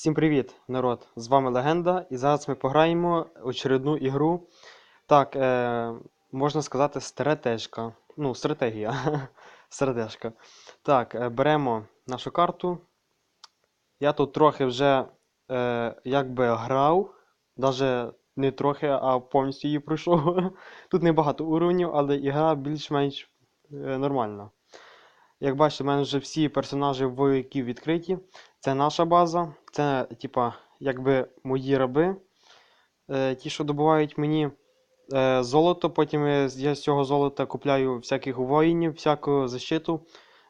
Всім привіт, народ! З вами Легенда, і зараз ми пограємо очередну ігру. Так, е, можна сказати, стратежка. Ну, стратегія. Стратежка. Так, е, беремо нашу карту. Я тут трохи вже е, якби грав. Даже не трохи, а повністю її пройшов. Тут небагато уровнів, але ігра більш-менш е, нормальна. Як бачите, в мене вже всі персонажі вояків відкриті. Це наша база, це, типа, якби мої раби. Е, ті, що добувають мені е, золото, потім я з цього золота купляю всяких воїнів, всяку защиту.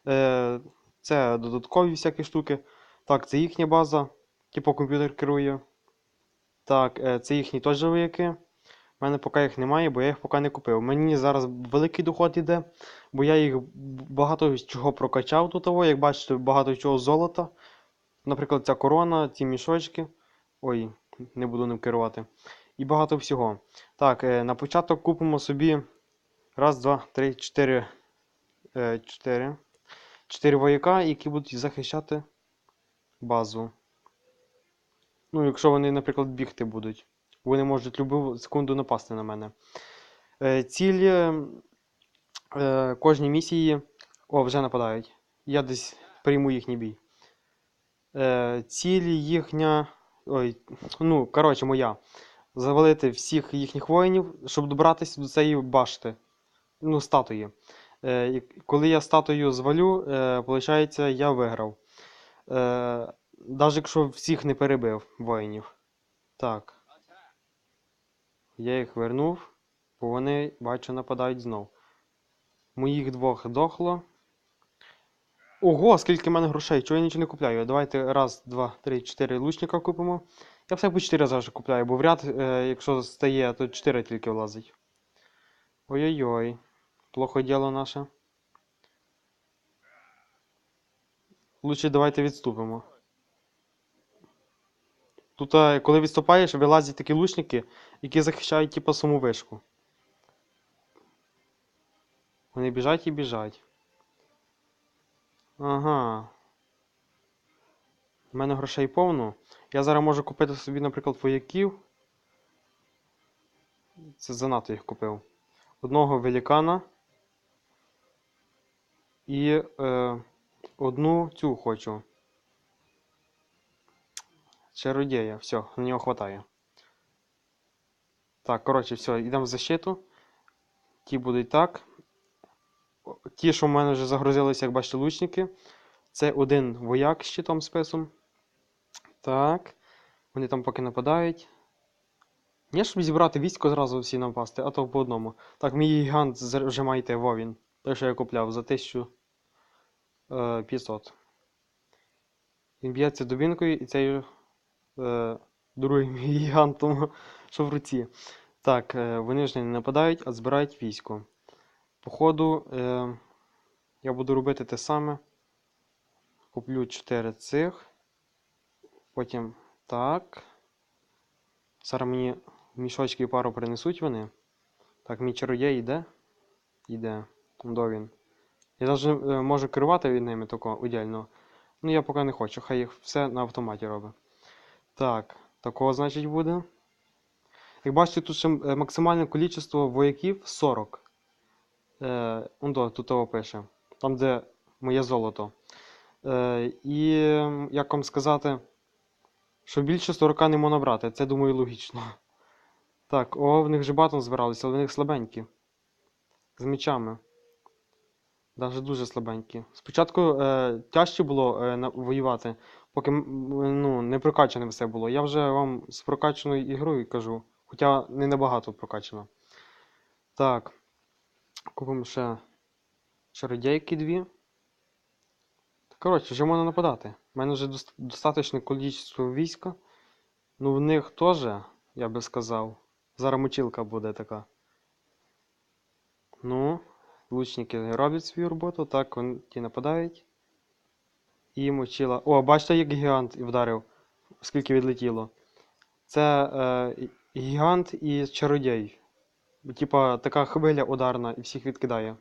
Е, це додаткові всякі штуки. Так, це їхня база, типу комп'ютер керує. Так, е, це їхні теж вояки. У мене поки їх немає, бо я їх поки не купив. Мені зараз великий доход іде, бо я їх багато чого прокачав тут. Як бачите, багато чого золота. Наприклад, ця корона, ці мішочки. Ой, не буду ним керувати. І багато всього. Так, е, на початок купимо собі. Раз, два, три, чотири. Е, чотири. Чотири вояка, які будуть захищати базу. Ну, якщо вони, наприклад, бігти будуть. Вони можуть любу секунду напасти на мене. Е, цілі е, кожній місії. О, вже нападають. Я десь прийму їхній бій. Е, цілі їхня. Ой, ну, коротше, моя. Завалити всіх їхніх воїнів, щоб добратися до цієї башти. Ну, статуї. Е, коли я статую звалю, е, виходить, я виграв. Е, навіть якщо всіх не перебив воїнів. Так. Я їх вернув, бо вони, бачу, нападають знов. Моїх двох дохло. Ого, скільки в мене грошей, чого я нічого не купляю? Давайте раз, два, три, чотири лучника купимо. Я все по 4 завжди купляю, бо в ряд, е, якщо стає, то 4 тільки влазить. Ой-ой-ой. Плохо діло наше. Лучше давайте відступимо. Тут, е, коли відступаєш, вилазять такі лучники, які захищають типу саму вишку. Вони біжать і біжать. Ага. У мене грошей повно. Я зараз можу купити собі, наприклад, вояків. Це занадто їх купив. Одного великана. І е, одну цю хочу. Чародея. Все, на нього хватає. Так, коротше, все, йдемо в защиту. Ті будуть так. Ті, що в мене вже загрузилися, як бачите, лучники. Це один вояк з щитом списом. Так. Вони там поки нападають. Ні, щоб зібрати військо зразу всі напасти, а то по одному. Так, мій гігант вже маєте Вовін. Той, що я купляв за 1500. Він б'ється дубінкою і цей е, другим гігантом, що в руці. Так, е, вони ж не нападають, а збирають військо. Походу, е, я буду робити те саме. Куплю 4 цих. Потім так. Зараз мені мішочки і пару принесуть вони. Так, мій чародій йде. Йде. До він. Я навіть можу керувати від ними тако ідеально. Ну я поки не хочу, хай їх все на автоматі робить. Так, такого значить буде. Як бачите, тут ще е, максимальне кількість вояків 40. Е, он до, тут того пише. Там, де моє золото. Е, і як вам сказати, що більше 40 не можна брати, це думаю логічно. Так, о, в них же батон збиралися, але в них слабенькі. З мечами. Навіть дуже слабенькі. Спочатку е, тяжче було е, воювати, поки ну, не прокачане все було. Я вже вам з прокачаною ігрою кажу, хоча не набагато прокачано. Так. Купимо ще чародейки дві. Коротше, вже можна нападати. У мене вже дос- достатньо кількість війська. Ну, в них теж, я би сказав. Зараз мочилка буде така. Ну, лучники роблять свою роботу, так, вони ті нападають. І мочила. О, бачите, як гігант вдарив, скільки відлетіло. Це е, гігант і чародій. Типа така хвиля ударна і всіх відкидає.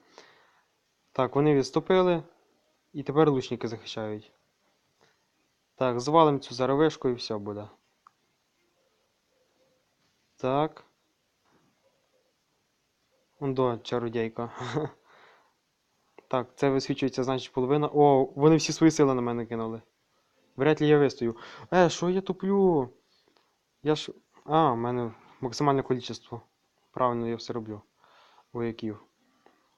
Так, вони відступили. І тепер лучники захищають. Так, звалимо цю заровишку і все буде. Так. Ондо, чародійка. Так, це висвічується, значить, половина. О, вони всі свої сили на мене кинули. Вряд ли я вистою. Е, що я туплю? Я ж. А, в мене максимальне кількість. Правильно, я все роблю. Вояків.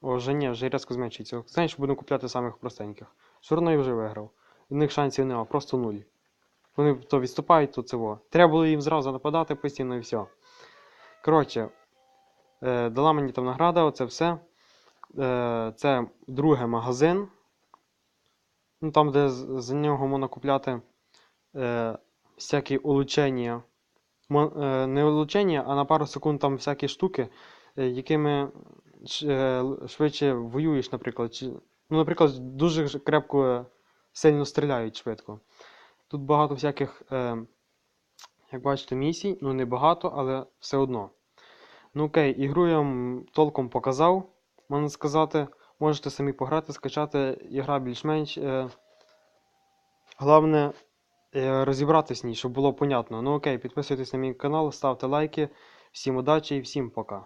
О, вже ні, вже різко зменшується. Знаєш, будемо купляти самих простеньких. Все одно я вже виграв. У них шансів нема, просто нуль. Вони то відступають, то цього. Треба було їм зразу нападати постійно і все. Коротше, е, дала мені там награда, оце все. Е, це другий магазин. Ну, там, де за нього можна купляти е, всякі улучшення. Мо- е, не улучшення, а на пару секунд там всякі штуки, е, якими е, швидше воюєш, наприклад. Чи, ну, наприклад, дуже крепко е, сильно стріляють швидко. Тут багато всяких, е, як бачите, місій, ну не багато, але все одно. Ну окей, ігру я вам толком показав, можна сказати. Можете самі пограти, скачати, ігра більш-менш. Е, головне е, розібратись в ній, щоб було понятно. Ну окей, підписуйтесь на мій канал, ставте лайки. Всім удачі і всім пока.